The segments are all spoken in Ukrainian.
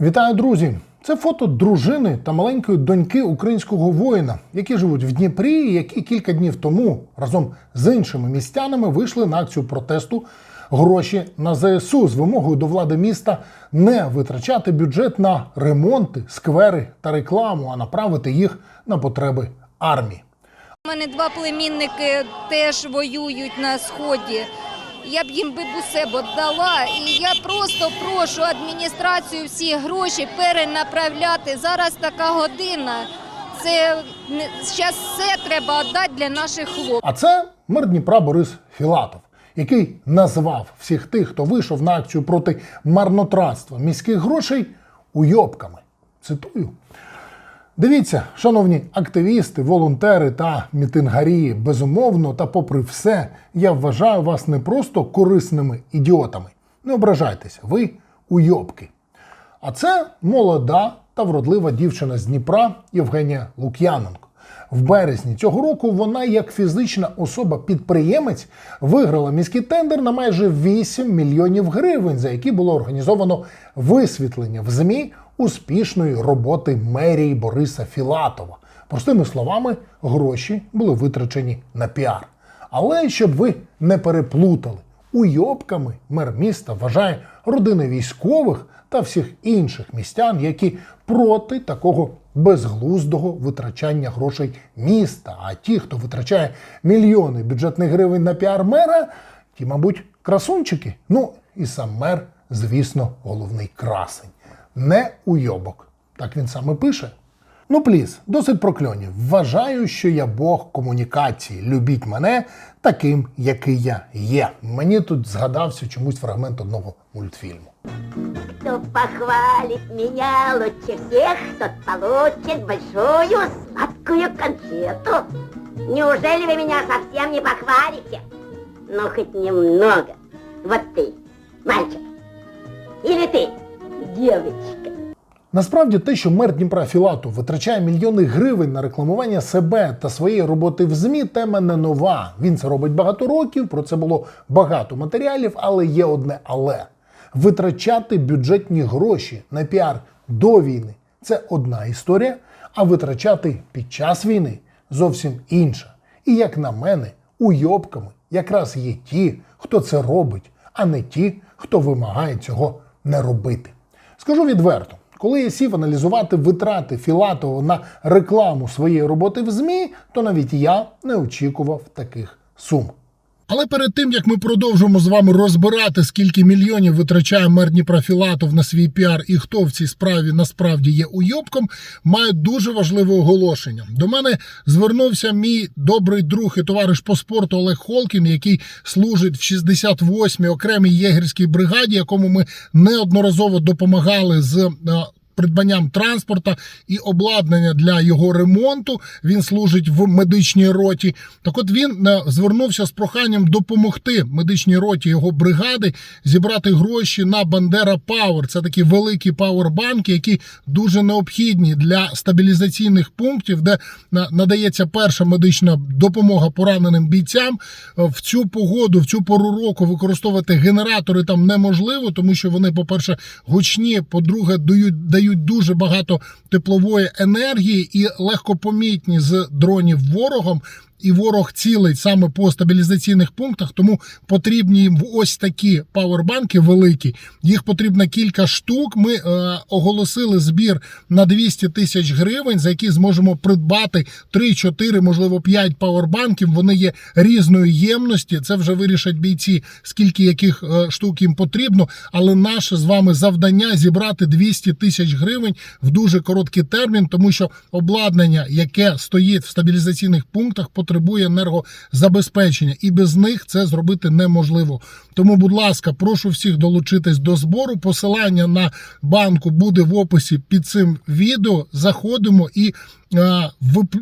Вітаю, друзі! Це фото дружини та маленької доньки українського воїна, які живуть в Дніпрі, і які кілька днів тому разом з іншими містянами вийшли на акцію протесту гроші на ЗСУ з вимогою до влади міста не витрачати бюджет на ремонти, сквери та рекламу, а направити їх на потреби армії. У мене два племінники теж воюють на сході. Я б їм би усе дала. І я просто прошу адміністрацію всі гроші перенаправляти. Зараз така година. Це зараз все треба віддати для наших хлопців. А це мер Дніпра Борис Філатов, який назвав всіх тих, хто вийшов на акцію проти марнотратства міських грошей уйобками. Цитую. Дивіться, шановні активісти, волонтери та мітингарі, безумовно, та попри все, я вважаю вас не просто корисними ідіотами. Не ображайтеся, ви уйобки. А це молода та вродлива дівчина з Дніпра Євгенія Лук'яненко. В березні цього року вона, як фізична особа-підприємець, виграла міський тендер на майже 8 мільйонів гривень, за які було організовано висвітлення в ЗМІ успішної роботи мерії Бориса Філатова. Простими словами, гроші були витрачені на піар. Але щоб ви не переплутали, уйобками мер міста вважає родини військових та всіх інших містян, які проти такого безглуздого витрачання грошей міста. А ті, хто витрачає мільйони бюджетних гривень на піар мера, ті, мабуть, красунчики. Ну і сам мер, звісно, головний красень Не уйобок. Так він саме пише. Ну, пліз, досить прокльонів. Вважаю, що я Бог комунікації. Любіть мене таким, який я є. Мені тут згадався чомусь фрагмент одного мультфільму. Кто похвалит меня лучше всех, тот получит большую сладкую конфету. Неужели вы меня совсем не похвалите? Ну, хоть немного. Вот ты, мальчик. Или ты, Девочка. Насправді те, що мер Дніпра Філатов витрачає мільйони гривень на рекламування себе та своєї роботи в ЗМІ, тема не нова. Він це робить багато років. Про це було багато матеріалів, але є одне але витрачати бюджетні гроші на піар до війни це одна історія, а витрачати під час війни зовсім інша. І як на мене, уйобками якраз є ті, хто це робить, а не ті, хто вимагає цього не робити. Скажу відверто, коли я сів аналізувати витрати Філатова на рекламу своєї роботи в ЗМІ, то навіть я не очікував таких сум. Але перед тим як ми продовжимо з вами розбирати, скільки мільйонів витрачає мер Дніпра на свій піар і хто в цій справі насправді є уйобком, маю дуже важливе оголошення. До мене звернувся мій добрий друг і товариш по спорту Олег Холкін, який служить в 68-й окремій єгерській бригаді, якому ми неодноразово допомагали з. Придбанням транспорта і обладнання для його ремонту. Він служить в медичній роті. Так от він е, звернувся з проханням допомогти медичній роті його бригади зібрати гроші на Бандера Пауер. Це такі великі пауербанки, які дуже необхідні для стабілізаційних пунктів, де е, надається перша медична допомога пораненим бійцям. Е, В цю погоду, в цю пору року використовувати генератори там неможливо, тому що вони, по-перше, гучні, по-друге, дають дають дуже багато теплової енергії і легкопомітні з дронів ворогом. І ворог цілить саме по стабілізаційних пунктах, тому потрібні їм ось такі павербанки великі. Їх потрібно кілька штук. Ми е, оголосили збір на 200 тисяч гривень, за які зможемо придбати 3-4, можливо 5 павербанків. Вони є різної ємності. Це вже вирішать бійці, скільки яких е, штук їм потрібно. Але наше з вами завдання зібрати 200 тисяч гривень в дуже короткий термін, тому що обладнання, яке стоїть в стабілізаційних пунктах, потребує енергозабезпечення, і без них це зробити неможливо. Тому, будь ласка, прошу всіх долучитись до збору. Посилання на банку буде в описі під цим відео. Заходимо і е,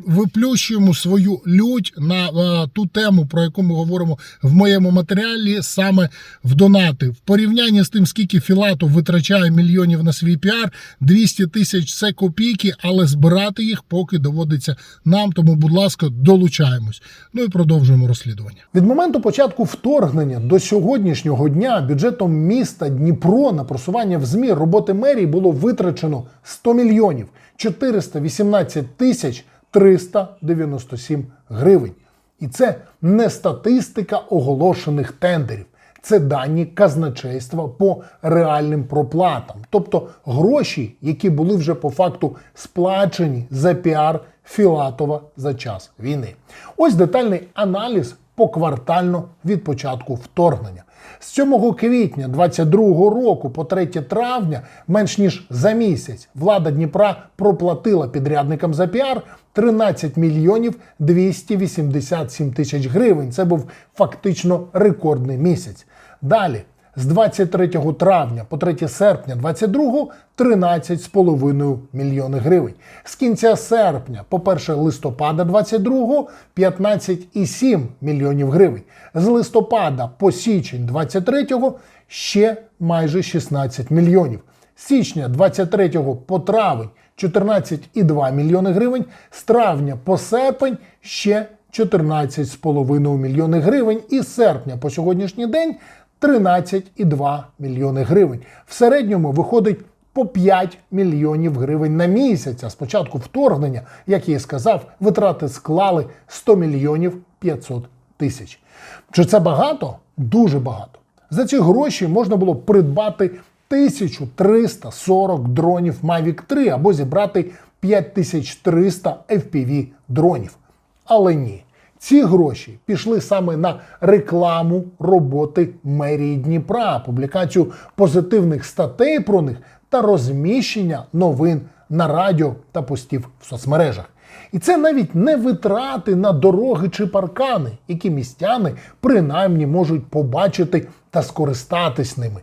виплющуємо свою лють на е, ту тему, про яку ми говоримо в моєму матеріалі, саме в донати. В порівнянні з тим, скільки Філатов витрачає мільйонів на свій піар, 200 тисяч це копійки, але збирати їх поки доводиться нам. Тому, будь ласка, долучайтесь. Розбираємось. Ну і продовжуємо розслідування. Від моменту початку вторгнення до сьогоднішнього дня бюджетом міста Дніпро на просування в ЗМІ роботи мерії було витрачено 100 мільйонів 418 тисяч 397 гривень. І це не статистика оголошених тендерів. Це дані казначейства по реальним проплатам, тобто гроші, які були вже по факту сплачені за піар Філатова за час війни. Ось детальний аналіз поквартально від початку вторгнення. З 7 квітня 22 року по 3 травня, менш ніж за місяць, влада Дніпра проплатила підрядникам за піар 13 мільйонів 287 тисяч гривень. Це був фактично рекордний місяць. Далі. З 23 травня по 3 серпня 22 13,5 мільйони гривень. З кінця серпня по 1 листопада 22 15,7 мільйонів гривень. З листопада по січень 23 ще майже 16 мільйонів. З січня 23 по травень 14,2 мільйони гривень. З травня по серпень ще 14,5 мільйони гривень. І з серпня по сьогоднішній день 13,2 мільйони гривень. В середньому виходить по 5 мільйонів гривень на місяць. А з початку вторгнення, як я і сказав, витрати склали 100 мільйонів 500 тисяч. Чи це багато? Дуже багато. За ці гроші можна було придбати 1340 дронів Mavic 3 або зібрати 5300 FPV дронів. Але ні. Ці гроші пішли саме на рекламу роботи мерії Дніпра, публікацію позитивних статей про них та розміщення новин на радіо та постів в соцмережах. І це навіть не витрати на дороги чи паркани, які містяни принаймні можуть побачити та скористатись ними.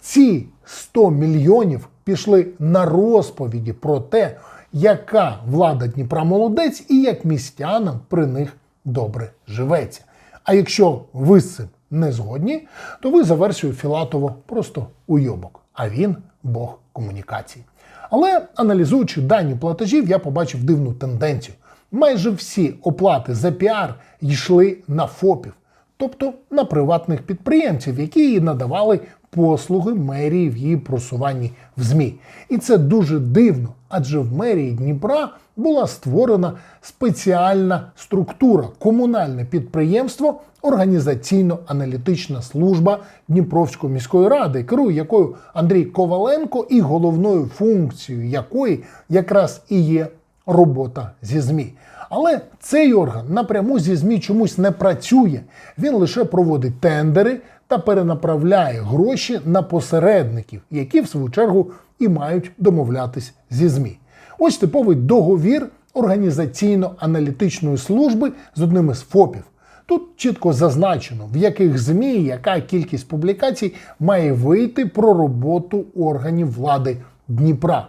Ці 100 мільйонів пішли на розповіді про те, яка влада Дніпра молодець і як містянам при них добре живеться. А якщо ви з цим не згодні, то ви за версією Філатова просто уйобок, а він Бог комунікації. Але аналізуючи дані платежів, я побачив дивну тенденцію. Майже всі оплати за піар йшли на ФОПів, тобто на приватних підприємців, які їй надавали послуги мерії в її просуванні в ЗМІ. І це дуже дивно, адже в мерії Дніпра була створена спеціальна структура, комунальне підприємство, організаційно-аналітична служба Дніпровської міської ради, керує якою Андрій Коваленко, і головною функцією якої якраз і є робота зі ЗМІ. Але цей орган напряму зі ЗМІ чомусь не працює. Він лише проводить тендери та перенаправляє гроші на посередників, які в свою чергу і мають домовлятись зі ЗМІ. Ось типовий договір організаційно-аналітичної служби з одним із ФОПів. Тут чітко зазначено, в яких ЗМІ яка кількість публікацій має вийти про роботу органів влади Дніпра.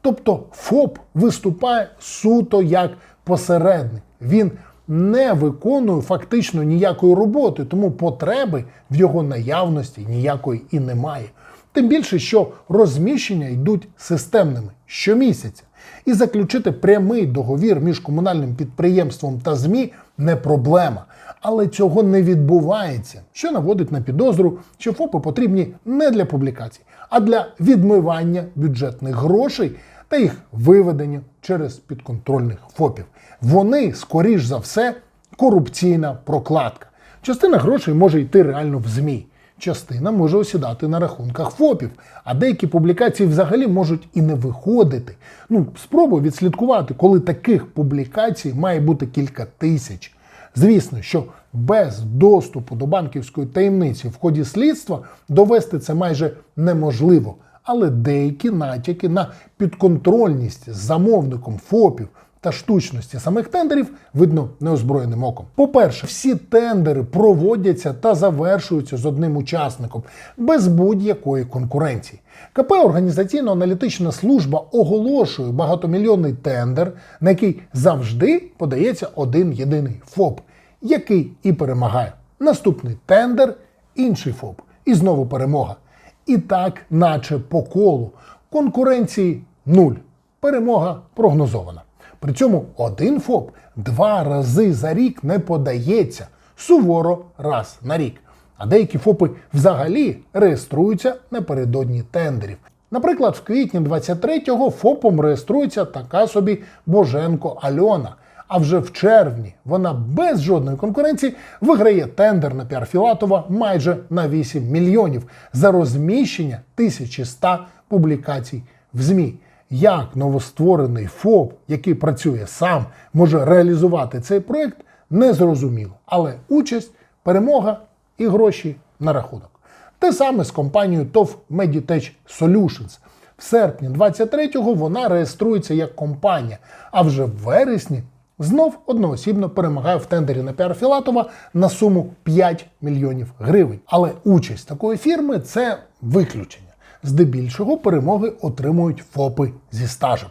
Тобто ФОП виступає суто як посередник. Він не виконує фактично ніякої роботи, тому потреби в його наявності ніякої і немає. Тим більше, що розміщення йдуть системними щомісяця. І заключити прямий договір між комунальним підприємством та ЗМІ не проблема. Але цього не відбувається, що наводить на підозру, що ФОПи потрібні не для публікацій, а для відмивання бюджетних грошей та їх виведення через підконтрольних ФОПів. Вони, скоріш за все, корупційна прокладка. Частина грошей може йти реально в ЗМІ. Частина може осідати на рахунках ФОПів, а деякі публікації взагалі можуть і не виходити. Ну, спробуй відслідкувати, коли таких публікацій має бути кілька тисяч. Звісно, що без доступу до банківської таємниці в ході слідства довести це майже неможливо. Але деякі натяки на підконтрольність замовником ФОПів та штучності самих тендерів видно неозброєним оком. По-перше, всі тендери проводяться та завершуються з одним учасником без будь-якої конкуренції. КП організаційно-аналітична служба оголошує багатомільйонний тендер, на який завжди подається один єдиний ФОП, який і перемагає. Наступний тендер, інший ФОП, і знову перемога. І так, наче по колу. Конкуренції нуль. Перемога прогнозована. При цьому один ФОП два рази за рік не подається суворо раз на рік. А деякі ФОПи взагалі реєструються напередодні тендерів. Наприклад, в квітні 23-го ФОПом реєструється така собі Боженко Альона. А вже в червні вона без жодної конкуренції виграє тендер на піар Філатова майже на 8 мільйонів за розміщення 1100 публікацій в ЗМІ. Як новостворений ФОП, який працює сам, може реалізувати цей проект, не зрозуміло. Але участь, перемога і гроші на рахунок. Те саме з компанією TOV Meditech Solutions. В серпні 23-го вона реєструється як компанія, а вже в вересні знов одноосібно перемагає в тендері на піар Філатова на суму 5 мільйонів гривень. Але участь такої фірми це виключення. Здебільшого перемоги отримують ФОПи зі стажем.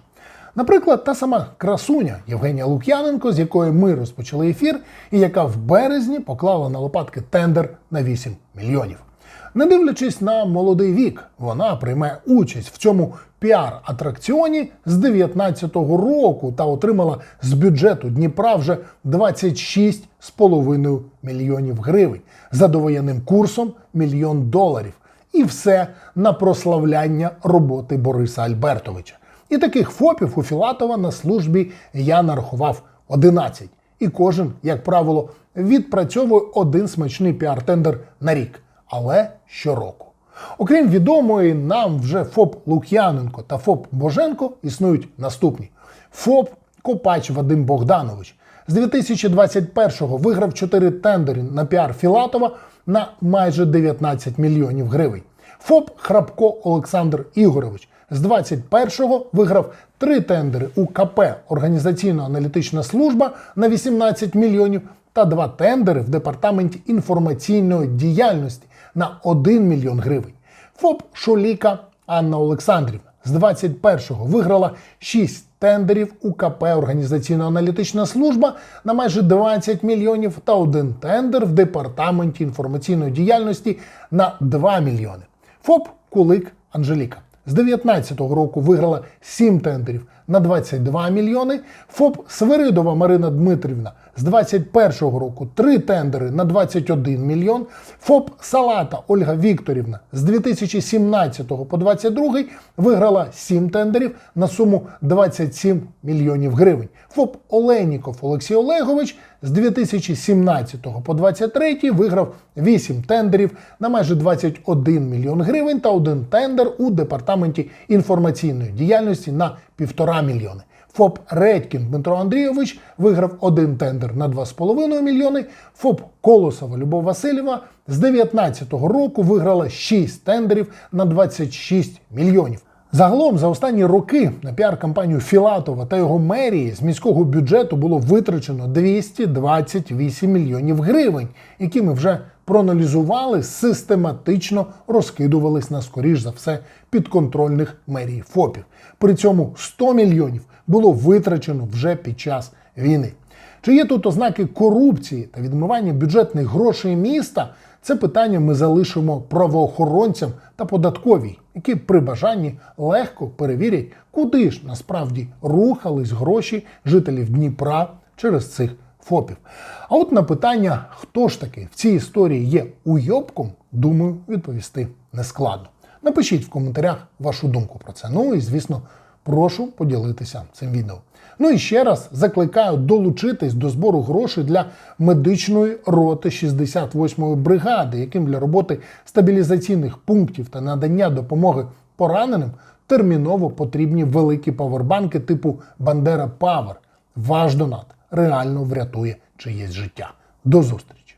Наприклад, та сама красуня Євгенія Лук'яненко, з якої ми розпочали ефір, і яка в березні поклала на лопатки тендер на 8 мільйонів. Не дивлячись на молодий вік, вона приймає участь в цьому піар-атракціоні з 19-го року та отримала з бюджету Дніпра вже 26,5 мільйонів гривень за довоєнним курсом мільйон доларів. І все на прославляння роботи Бориса Альбертовича. І таких ФОПів у Філатова на службі я нарахував 11. І кожен, як правило, відпрацьовує один смачний піар-тендер на рік, але щороку. Окрім відомої, нам вже ФОП Лук'яненко та ФОП Боженко існують наступні: ФОП Копач Вадим Богданович з 2021-го виграв 4 тендери на піар Філатова на майже 19 мільйонів гривень. ФОП Храпко Олександр Ігорович з 21-го виграв три тендери у КП Організаційно-аналітична служба на 18 мільйонів та два тендери в департаменті інформаційної діяльності на 1 мільйон гривень. ФОП Шоліка Анна Олександрівна з 21-го виграла 6 тендерів у КП Організаційно-аналітична служба на майже 20 мільйонів та один тендер в департаменті інформаційної діяльності на 2 мільйони. ФОП Кулик Анжеліка з 19-го року виграла 7 тендерів на 22 мільйони. ФОП Свиридова Марина Дмитрівна з 21-го року 3 тендери на 21 мільйон. ФОП Салата Ольга Вікторівна з 2017 по 22 виграла 7 тендерів на суму 27 мільйонів гривень. ФОП Оленіков Олексій Олегович з 2017 по 23 виграв 8 тендерів на майже 21 мільйон гривень та один тендер у департаменті інформаційної діяльності на 1,5 мільйони. ФОП Редькін Дмитро Андрійович виграв один тендер на 2,5 мільйони. ФОП Колосова Любов Васильєва з 2019 року виграла 6 тендерів на 26 мільйонів. Загалом за останні роки на піар-кампанію Філатова та його мерії з міського бюджету було витрачено 228 мільйонів гривень, які ми вже проаналізували, систематично розкидувались на скоріш за все підконтрольних мерій ФОПів. При цьому 100 мільйонів було витрачено вже під час війни. Чи є тут ознаки корупції та відмивання бюджетних грошей міста? Це питання ми залишимо правоохоронцям та податковій, які при бажанні легко перевірять, куди ж насправді рухались гроші жителів Дніпра через цих ФОПів. А от на питання, хто ж таки в цій історії є уйобком, думаю, відповісти нескладно. Напишіть в коментарях вашу думку про це. Ну і звісно, прошу поділитися цим відео. Ну і ще раз закликаю долучитись до збору грошей для медичної роти 68-ї бригади, яким для роботи стабілізаційних пунктів та надання допомоги пораненим терміново потрібні великі павербанки типу Бандера Павер. Ваш донат реально врятує чиєсь життя. До зустрічі!